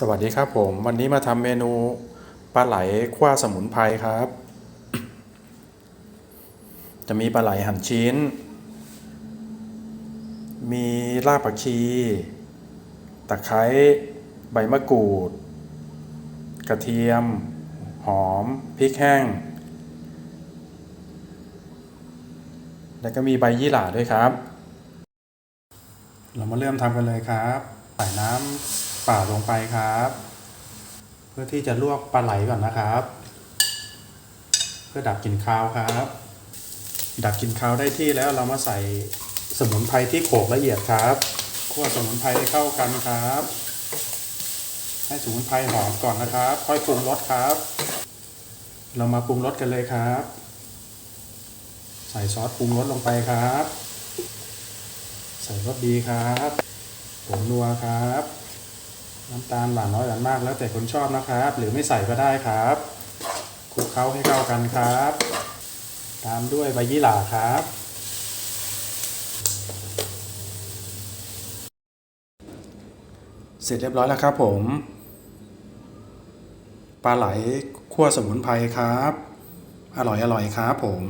สวัสดีครับผม วันนี้มาทำเมนูปลาไหลคั่วสมุนไพรครับ จะมีปลาไหลหั่นชิ้น มีรากผักชี ตะไคร้ใบมะกรูด กระเทียม หอมพริกแห้ง แล้วก็มีใบยี่หร่าด้วยครับ เรามาเริ่มทำกันเลยครับ ใส่น้ำ เปล่าลงไปครับ เพื่อที่จะลวกปลาไหลก่อนนะครับ เพื่อดับกลิ่นคาวครับ ดับกลิ่นคาวได้ที่แล้วเรามาใส่สมุนไพรที่โขกละเอียดครับคั่วสมุนไพรให้เข้ากันครับ ให้สมุนไพรหอมก่อนนะครับ ค่อยปรุงรสครับ เรามาปรุงรสกันเลยครับ ใส่ซอสปรุงรสลงไปครับ ใส่รสดีครับผงนัวครับ น้ำตาลหวานน้อยหวานมากแล้วแต่คนชอบนะครับ หรือไม่ใส่ก็ได้ครับคลุกเคล้าให้เข้ากันครับ ตามด้วยใบยี่หร่าครับ เสร็จเรียบร้อยแล้วครับผมปลาไหลคั่วสมุนไพรครับ อร่อยอร่อยครับผม